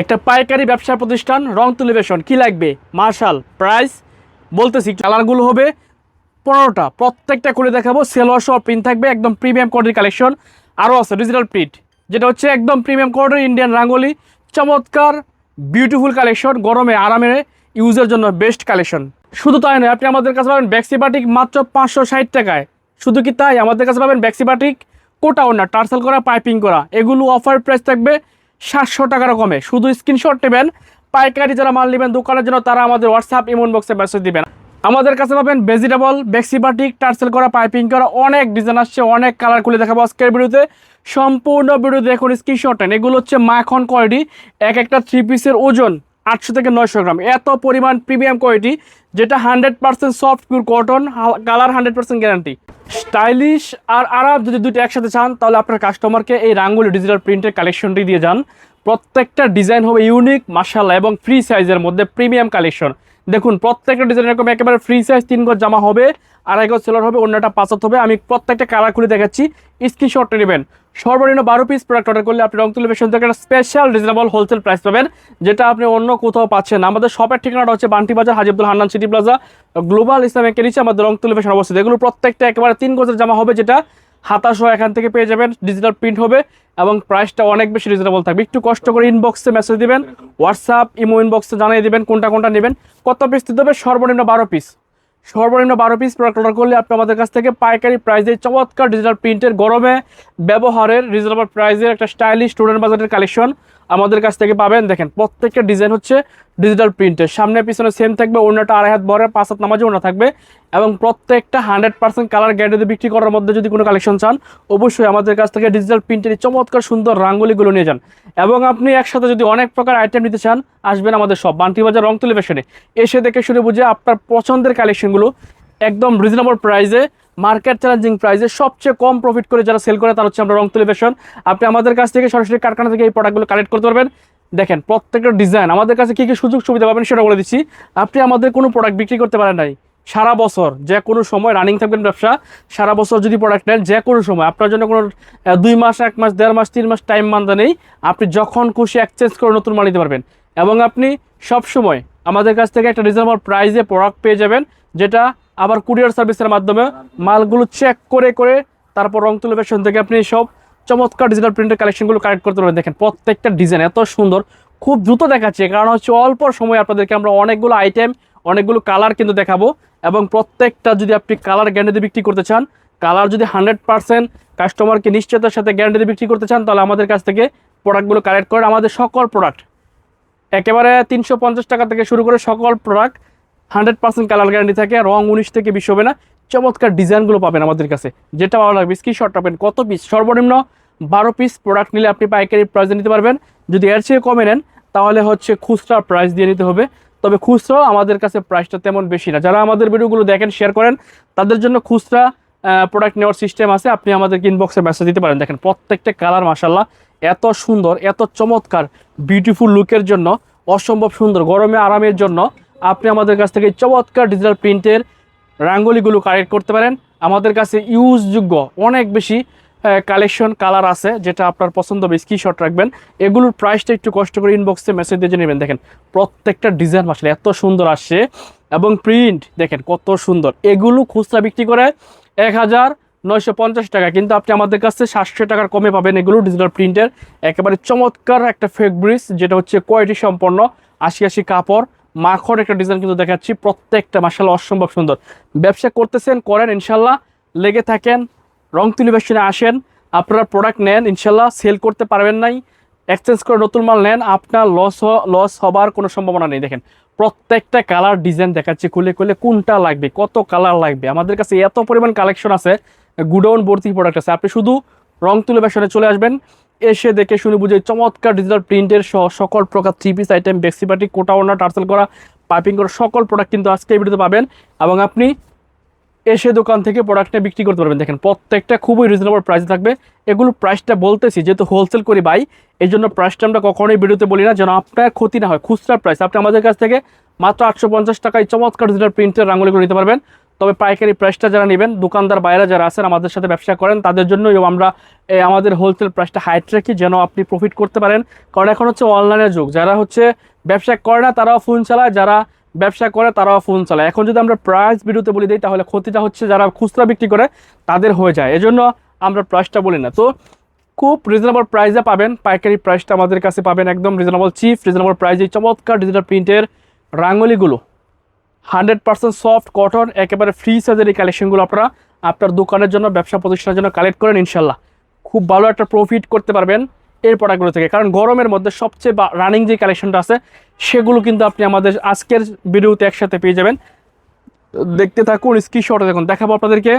একটা পাইকারি ব্যবসা প্রতিষ্ঠান, রং তুলিবেশন কি লাগবে? মার্শাল প্রাইস বলতেছি, কালারগুলো হবে পনেরোটা। প্রত্যেকটা করে দেখাবো সেলোয়ার সহ প্রিন্ট থাকবে, একদম প্রিমিয়াম কোয়ালিটির কালেকশন আরও আছে ডিজিটাল প্রিন্ট যেটা হচ্ছে একদম প্রিমিয়াম কোয়ালিটির ইন্ডিয়ান রাঙ্গলি চমৎকার বিউটিফুল কালেকশন গরমে, আরামে ইউজের জন্য বেস্ট কালেকশন শুধু তাই নয়, আপনি আমাদের কাছে পাবেন ব্যাক্সিবাটিক মাত্র পাঁচশো ষাট টাকায়। শুধু কি তাই? আমাদের কাছে পাবেন ব্যাক্সিবাটিক কোটা ওনা টার্সেল করা পাইপিং করা, এগুলো অফার প্রাইস থাকবে সাতশো টাকার কমে। শুধু স্ক্রিনশট নেবেন, পাইকারি যারা মাল নেবেন দোকানের জন্য, তারা আমাদের হোয়াটসঅ্যাপ ইমন বক্সে মেসেজ দিবেন। আমাদের কাছে পাবেন ভেজিটেবল বেক্সিবাটিক টার্সেল করা পাইপিং করা, অনেক ডিজাইন আসছে, অনেক কালার খুলে দেখাবো আজকের ভিডিওতে। সম্পূর্ণ ভিডিও দেখুন স্ক্রিনশট নেন। এগুলো হচ্ছে মাখন কোয়ালিটি এক একটা থ্রি পিসের ওজন। আটশো থেকে নয়শো গ্রাম। এত পরিমাণ প্রিমিয়াম কোয়ালিটি যেটা hundred percent soft pure cotton colour hundred percent guarantee stylish আর আরাম যদি দুইটা একসাথে চান, তাহলে আপনার কাস্টমারকে এই রাঙ্গুলি ডিজিটাল প্রিন্টের কালেকশনটি দিয়ে যান। প্রত্যেকটা ডিজাইন হবে ইউনিক মাসাল্লা এবং ফ্রি সাইজের মধ্যে প্রিমিয়াম কালেকশন দেখুন, প্রত্যেকটা ডিজাইন এরকম একেবারে ফ্রি সাইজ তিন গজ জামা হবে, আড়াই গজ সেলার হবে, অন্যটা পাঁচত হবে। আমি প্রত্যেকটা কালার খুলে দেখাচ্ছি স্ক্রিনশট নেবেন। সর্বনিম্ন বারো পিস প্রোডাক্ট অর্ডার করলে আপনি রং তুলে বেশন থেকে একটা স্পেশাল রিজনেবল হোলসেল প্রাইস পাবেন, যেটা আপনি অন্য কোথাও পাচ্ছেন আমাদের শপের ঠিকানাটা হচ্ছে Banti Bazar Hajibul Hannan city plaza global Islamic নিচে আমাদের রং তুলে বেশন অবস্থিত। এগুলো প্রত্যেকটা একেবারে তিন গজের জামা হবে, যেটা হাতাশো এখান থেকে পেয়ে যাবেন। ডিজিটাল প্রিন্ট হবে। এবং প্রাইসটা অনেক বেশি রিজনেবল থাকবে। একটু কষ্ট করে ইনবক্সে মেসেজ দেবেন হোয়াটসঅ্যাপ ইমো ইনবক্সে জানিয়ে দেবেন কোনটা কোনটা নেবেন। কত পিস দিতে হবে? সর্বনিম্ন বারো পিস সর্বনিম্ন বারো পিস প্রোডাক্ট অর্ডার করলে আপনি আমাদের কাছ থেকে পাইকারি প্রাইসে চমৎকার ডিজিটাল প্রিন্টের গরমে ব্যবহারের রিজনেবল প্রাইজের একটা স্টাইলিশ স্টুডেন্ট বাজারের কালেকশন আমাদের কাছ থেকে পাবেন। দেখেন, প্রত্যেকটা ডিজাইন হচ্ছে ডিজিটাল প্রিন্টের সামনে পিছনে সেম থাকবে অন্যটা আড়াই হাত বড়, পাঁচ হাত নামাজে ওনা থাকবে এবং প্রত্যেকটা হান্ড্রেড পার্সেন্ট কালার গ্যারেন্টি বিক্রি করার মধ্যে যদি কোনো কালেকশন চান, অবশ্যই আমাদের কাছ থেকে ডিজিটাল প্রিন্টের চমৎকার সুন্দর রাঙ্গুলিগুলো নিয়ে যান। এবং আপনি একসাথে যদি অনেক প্রকার আইটেম নিতে চান, আসবেন আমাদের সব বান্টি বাজার রং টেলিভিশনে এসে দেখে শুনে বুঝে আপনার পছন্দের কালেকশনগুলো একদম রিজনেবল প্রাইসে মার্কেট চ্যালেঞ্জিং প্রাইসে সবচেয়ে কম প্রফিট করে যারা সেল করে, তার হচ্ছে আমরা রং টেলিভিশন আপনি আমাদের কাছ থেকে সরাসরি কারখানা থেকে এই প্রোডাক্টগুলো কালেক্ট করতে পারবেন। দেখেন, প্রত্যেকটা ডিজাইন আমাদের কাছে কী কী সুযোগ সুবিধা পাবেন সেটা বলে দিচ্ছি। আপনি আমাদের কোনো প্রোডাক্ট বিক্রি করতে পারেন নাই। সারা বছর, যে কোনো সময় রানিং থাকবেন ব্যবসা, সারা বছর যদি প্রোডাক্ট নেন, যে কোনো সময়। আপনার জন্য কোনো দুই মাস, এক মাস, দেড় মাস, তিন মাস টাইম মানতে নেই। আপনি যখন খুশি এক্সচেঞ্জ করে নতুন মাল নিতে পারবেন। এবং আপনি সব সময় আমাদের কাছ থেকে একটা রিজনেবল প্রাইসে প্রোডাক্ট পেয়ে যাবেন, যেটা আবার কুরিয়ার সার্ভিসের মাধ্যমে মালগুলো চেক করে করে তারপর রং তুলিবেশন থেকে আপনি সব চমৎকার ডিজিটাল প্রিন্টের কালেকশনগুলো কালেক্ট করতে পারবেন। দেখেন, প্রত্যেকটা ডিজাইন এত সুন্দর। খুব দ্রুত দেখাচ্ছে, কারণ হচ্ছে অল্প সময় আপনাদেরকে আমরা অনেকগুলো আইটেম অনেকগুলো কালার কিন্তু দেখাবো এবং প্রত্যেকটা যদি আপনি কালার গ্যারান্টি বিক্রি করতে চান কালার যদি হান্ড্রেড পার্সেন্ট কাস্টমারকে নিশ্চয়তার সাথে গ্যারান্টি বিক্রি করতে চান, তাহলে আমাদের কাছ থেকে প্রোডাক্টগুলো কালেক্ট করেন আমাদের সকল প্রোডাক্ট একেবারে তিনশো পঞ্চাশ টাকা থেকে শুরু করে সকল product hundred percent colour guarantee থাকে, রং উনিশ থেকে বিশ হবে না। চমৎকার ডিজাইনগুলো পাবেন আমাদের কাছে। যেটা ভালো লাগবে স্ক্রিনশট পাবেন। কত পিস সর্বনিম্ন বারো পিস প্রোডাক্ট নিলে আপনি পাইকারি প্রাইসে নিতে পারবেন। যদি এর চেয়ে কমে নেন, তাহলে হচ্ছে খুচরা প্রাইস দিয়ে নিতে হবে। তবে খুচরাও আমাদের কাছে প্রাইসটা তেমন বেশি না। যারা আমাদের ভিডিওগুলো দেখেন শেয়ার করেন, তাদের জন্য খুচরা প্রোডাক্ট নেওয়ার সিস্টেম আছে। আপনি আমাদেরকে ইনবক্সে মেসেজ দিতে পারেন। দেখেন প্রত্যেকটা কালার মাসাল্লাহ এত সুন্দর, এত চমৎকার বিউটিফুল লুকের জন্য, অসম্ভব সুন্দর, গরমে আরামের জন্য আপনি আমাদের কাছ থেকে চমৎকার ডিজিটাল প্রিন্টের রাঙ্গলিগুলো কালেক্ট করতে পারেন। আমাদের কাছে ইউজযোগ্য অনেক বেশি কালেকশন কালার আছে, যেটা আপনার পছন্দ হবে স্ক্রিনশট রাখবেন। এগুলোর প্রাইসটা একটু কষ্ট করে ইনবক্সে মেসেজ দিয়ে নেবেন। দেখেন, প্রত্যেকটা ডিজাইন আসলে এত সুন্দর আসছে। এবং প্রিন্ট দেখেন, কত সুন্দর। এগুলো খুচরা বিক্রি করে এক হাজার নয়শো পঞ্চাশ টাকা। কিন্তু আপনি আমাদের কাছে সাতশো টাকার কমে পাবেন এগুলো ডিজিটাল প্রিন্টের একেবারে চমৎকার একটা ফেব্রিক্স যেটা হচ্ছে কোয়ালিটি সম্পন্ন, আশি আশি কাপড় মাখর একটা ডিজাইন কিন্তু দেখাচ্ছি। প্রত্যেকটা মাসাল অসম্ভব সুন্দর। ব্যবসা করতেছেন, করেন ইনশাল্লাহ লেগে থাকেন, রং তুলিবেশনে আসেন, আপনারা প্রোডাক্ট নেন ইনশাল্লাহ সেল করতে পারবেন নাই। এক্সচেঞ্জ করে নতুন মাল নেন, আপনার লস লস হবার কোনো সম্ভাবনা নেই। দেখেন, প্রত্যেকটা কালার ডিজাইন দেখাচ্ছি। খুলে খুলে কোনটা লাগবে, কত কালার লাগবে। আমাদের কাছে এত পরিমাণ কালেকশন আছে, গুডাউন ভর্তি প্রোডাক্ট আছে। আপনি শুধু রং তুলে বেসনে চলে আসবেন। এসে দেখে শুনে বুঝে চমৎকার ডিজিটাল প্রিন্টের সহ সকল প্রকার থ্রি পিস আইটেম বেক্সিবাটি কোটা ওনা টার্সেল করা পাইপিং করা, সকল প্রোডাক্ট কিন্তু আজকে এই ভিডিওতে পাবেন। এবং আপনি এসে দোকান থেকে প্রোডাক্টটা বিক্রি করতে পারবেন। দেখেন, প্রত্যেকটা খুবই রিজনেবল প্রাইস থাকবে। এগুলো প্রাইসটা বলতেছি, যেহেতু হোলসেল করি বাই এই জন্য প্রাইসটা আমরা কখনোই ভিডিওতে বলি না, যেন আপনার ক্ষতি না হয়। খুচরা প্রাইস আপনি আমাদের কাছ থেকে মাত্র আটশো পঞ্চাশ টাকায় চমৎকার ডিজিটাল প্রিন্টের রাঙ্গুলিগুলো নিতে পারবেন। তবে পাইকারি প্রাইসটা যারা নেবেন, দোকানদার বাইরে যারা আছেন, আমাদের সাথে ব্যবসা করেন, তাদের জন্যই আমরা আমাদের হোলসেল প্রাইসটা হাইট রাখি যেন আপনি প্রফিট করতে পারেন। কারণ এখন হচ্ছে অনলাইনের যুগ, যারা হচ্ছে ব্যবসা করে না, তারাও ফোন চালায়, যারা ব্যবসা করে, তারাও ফোন চালায়। এখন যদি আমরা প্রাইস ভিডিওতে বলে দিই, তাহলে ক্ষতিটা হচ্ছে যারা খুচরা বিক্রি করে, তাদের হয়ে যায়। এজন্য আমরা প্রাইসটা বলি না। তো খুব রিজনেবল প্রাইসে পাবেন, পাইকারি প্রাইসটা আমাদের কাছে পাবেন একদম রিজনেবল চিপ রিজনেবল প্রাইসে চমৎকার ডিজিটাল প্রিন্টের রাঙ্গলিগুলো। হান্ড্রেড পার্সেন্ট সফট কটন, একেবারে ফ্রি সাইজের এই কালেকশনগুলো আপনারা আপনার দোকানের জন্য, ব্যবসা প্রতিষ্ঠানের জন্য কালেক্ট করেন ইনশাল্লাহ খুব ভালো একটা প্রফিট করতে পারবেন এই প্রোডাক্টগুলো থেকে। কারণ গরমের মধ্যে সবচেয়ে বা রানিং যে কালেকশনটা আছে, সেগুলো কিন্তু আপনি আমাদের আজকের ভিডিওতে একসাথে পেয়ে যাবেন। দেখতে থাকুন স্ক্রিনশটে দেখুন। দেখাবো আপনাদেরকে।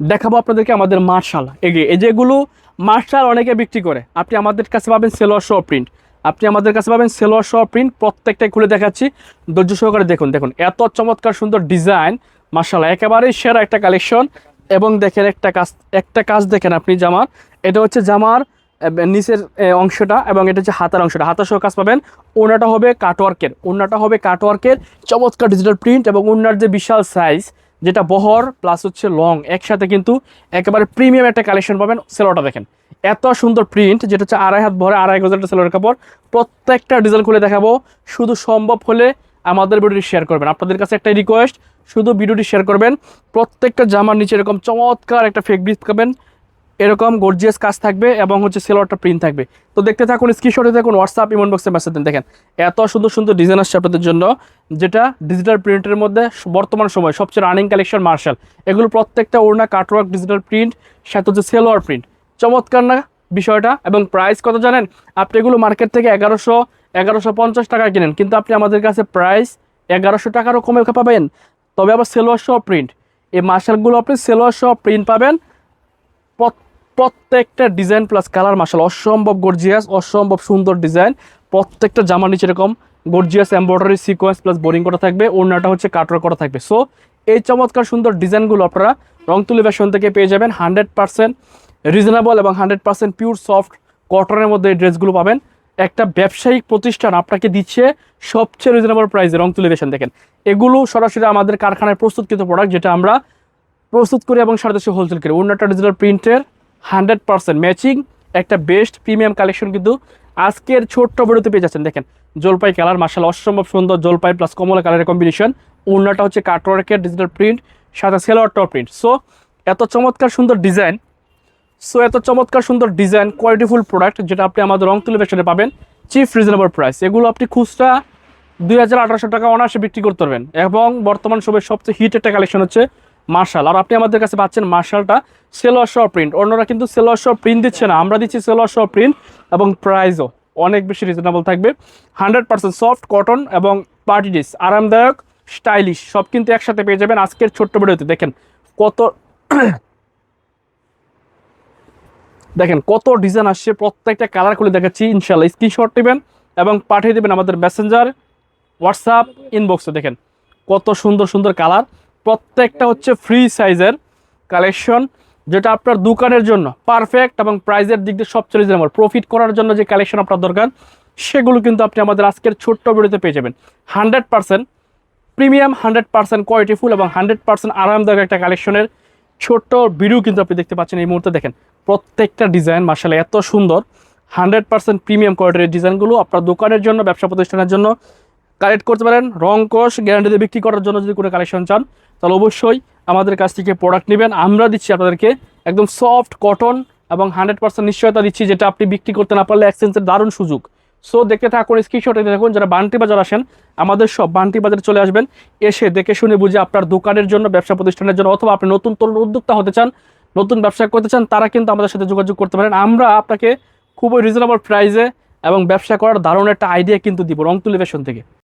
দেখাবো আপনাদেরকে আমাদের মার্শাল এগিয়ে এই যেগুলো মার্শাল অনেকে বিক্রি করে। আপনি আমাদের কাছে পাবেন সেলোয়ার শো প্রিন্ট আপনি আমাদের কাছে পাবেন সেলোয়ার শো প্রিন্ট প্রত্যেকটাই খুলে দেখাচ্ছি। ধৈর্য সহকারে দেখুন দেখুন। এত চমৎকার সুন্দর ডিজাইন মার্শাল একেবারেই সেরা একটা কালেকশন এবং দেখেন একটা কাজ একটা কাজ দেখেন আপনি, জামার। এটা হচ্ছে জামার নিচের অংশটা এবং এটা হচ্ছে হাতার অংশটা। হাতার সহ কাজ পাবেন। ওনাটা হবে কাটওয়ার্কের ওনাটা হবে কাটওয়ার্কের চমৎকার ডিজিটাল প্রিন্ট এবং ওনার যে বিশাল সাইজ যেটা বহর প্লাস হচ্ছে লং একসাথে কিন্তু একেবারে প্রিমিয়াম একটা কালেকশন পাবেন সেলোটা দেখেন। এত সুন্দর প্রিন্ট যেটা হচ্ছে আড়াই হাত ভরে আড়াই গজের একটা সেলোর কাপড়। প্রত্যেকটা ডিজাইন খুলে দেখাবো। শুধু সম্ভব হলে আমাদের ভিডিওটি শেয়ার করবেন। আপনাদের কাছে একটাই রিকোয়েস্ট শুধু ভিডিওটি শেয়ার করবেন। প্রত্যেকটা জামার নিচে এরকম চমৎকার একটা ফেব্রিক পাবেন। এরকম গর্জিয়াস কাজ থাকবে এবং হচ্ছে সেলোয়ারটা প্রিন্ট থাকবে। তো দেখতে থাকুন স্ক্রিনশটে দেখুন হোয়াটসঅ্যাপ ইমন বক্সে মেসেজ দেন। দেখেন, এত সুন্দর সুন্দর ডিজাইন আসছে আপনাদের জন্য, যেটা ডিজিটাল প্রিন্টের মধ্যে বর্তমান সময় সবচেয়ে রানিং কালেকশন মার্শাল এগুলো প্রত্যেকটা ওড়না কাটওয়ার্ক ডিজিটাল প্রিন্ট সাথে হচ্ছে সেলোয়ার প্রিন্ট চমৎকার না বিষয়টা? এবং প্রাইস কত জানেন? আপনি এগুলো মার্কেট থেকে এগারোশো এগারোশো পঞ্চাশ টাকা কিনেন, কিন্তু আপনি আমাদের কাছে প্রাইস এগারোশো টাকারও কমে পাবেন। তবে আবার সেলোয়ার সহ প্রিন্ট এই মার্শালগুলো আপনি সেলোয়ার সহ প্রিন্ট পাবেন প্রত্যেকটা ডিজাইন প্লাস কালার মার্শাল অসম্ভব গর্জিয়াস অসম্ভব সুন্দর ডিজাইন। প্রত্যেকটা জামার নিচে এরকম gorgeous embroidery sequence plus boring করা থাকবে। ওড়নাটা হচ্ছে কাটর করা থাকবে। সো এই চমৎকার সুন্দর ডিজাইনগুলো আপনারা রংতুলি ফ্যাশন থেকে পেয়ে যাবেন। হান্ড্রেড পার্সেন্ট রিজনেবল এবং হান্ড্রেড পার্সেন্ট পিওর সফট কটনের মধ্যে এই ড্রেসগুলো পাবেন। একটা ব্যবসায়িক প্রতিষ্ঠান আপনাকে দিচ্ছে সবচেয়ে রিজনেবল প্রাইসে রংতুলি ফ্যাশন দেখেন। এগুলো সরাসরি আমাদের কারখানায় প্রস্তুতকৃত প্রোডাক্ট যেটা আমরা প্রস্তুত করি এবং সারা দেশে হোলসেল করি। অন্যটা ডিজিটাল প্রিন্টের হান্ড্রেড পার্সেন্ট ম্যাচিং একটা বেস্ট প্রিমিয়াম কালেকশন কিন্তু আজকের ছোট্ট ভিডিওতে পেয়ে যাচ্ছেন। দেখেন, জলপাই কালার মার্শাল অসম্ভব সুন্দর জলপাই প্লাস কমলা কালারের কম্বিনেশন অন্যটা হচ্ছে কাটওয়ার্কের ডিজিটাল প্রিন্ট সাথে সেলোয়ার টপ প্রিন্ট সো এত চমৎকার সুন্দর ডিজাইন সো এত চমৎকার সুন্দর ডিজাইন কোয়ালিটিফুল প্রোডাক্ট যেটা আপনি আমাদের রং তুলে বেশনে পাবেন চিফ রিজনেবল প্রাইস এগুলো আপনি খুচরা দুই হাজার আঠারোশো টাকা অনায়াসে বিক্রি করতে পারবেন। এবং বর্তমান সময়ের সবচেয়ে হিট একটা কালেকশন হচ্ছে মার্শাল আর আপনি আমাদের কাছে পাচ্ছেন মার্শালটা সেলোয়ার শো প্রিন্ট অন্যরা কিন্তু সেলোয়ার শো প্রিন্ট দিচ্ছে না। আমরা দিচ্ছি সেলোয়ার শো প্রিন্ট এবং প্রাইসও অনেক বেশি রিজনেবল থাকবে। হান্ড্রেড পার্সেন্ট সফট কটন এবং পার্টি ডিস আরামদায়ক স্টাইলিশ সব কিন্তু একসাথে পেয়ে যাবেন আজকের ছোট্ট ভিডিওতে। দেখেন কত দেখেন কত ডিজাইন আসছে। প্রত্যেকটা কালার খুলে দেখাচ্ছি ইনশাল্লাহ স্ক্রিনশট নেবেন এবং পাঠিয়ে দেবেন আমাদের মেসেঞ্জার হোয়াটসঅ্যাপ ইনবক্সে দেখেন কত সুন্দর সুন্দর কালার প্রত্যেকটা হচ্ছে ফ্রি সাইজের কালেকশন যেটা আপনার দোকানের জন্য পারফেক্ট এবং প্রাইজের দিক দিয়ে সবচেয়ে রিজনেবল প্রফিট করার জন্য যে কালেকশন আপনার দরকার, সেগুলো কিন্তু আপনি আমাদের আজকের ছোট্ট ভিডিওতে পেয়ে যাবেন। Hundred percent premium hundred percent কোয়ালিটিফুল এবং হান্ড্রেড পার্সেন্ট আরামদায়ক একটা কালেকশনের ছোট্ট ভিডিও কিন্তু আপনি দেখতে পাচ্ছেন এই মুহূর্তে দেখেন। প্রত্যেকটা ডিজাইন মার্শাল এত সুন্দর। হান্ড্রেড পার্সেন্ট প্রিমিয়াম কোয়ালিটির ডিজাইনগুলো আপনার দোকানের জন্য, ব্যবসা প্রতিষ্ঠানের জন্য কালেক্ট করতে পারেন। রং কোষ গ্যারান্টি দিয়ে বিক্রি করার জন্য যদি কোনো কালেকশন চান, তাহলে অবশ্যই আমাদের কাছ থেকে প্রোডাক্ট নেবেন। আমরা দিচ্ছি আপনাদেরকে একদম সফট কটন এবং হান্ড্রেড পার্সেন্ট নিশ্চয়তা দিচ্ছি, যেটা আপনি বিক্রি করতে না পারলে এক্সচেঞ্জের দারুণ সুযোগ। সো দেখতে থাকুন স্ক্রিনশটে দেখুন যারা বান্টি বাজার আসেন, আমাদের সব বান্টি বাজারে চলে আসবেন। এসে দেখে শুনে বুঝে আপনার দোকানের জন্য, ব্যবসা প্রতিষ্ঠানের জন্য অথবা আপনি নতুন তরুণ উদ্যোক্তা হতে চান, নতুন ব্যবসা করতে চান, তারা কিন্তু আমাদের সাথে যোগাযোগ করতে পারেন। আমরা আপনাকে খুবই রিজনেবল প্রাইসে এবং ব্যবসা করার দারুণ একটা আইডিয়া কিন্তু দিব রং তুলিভেশন থেকে।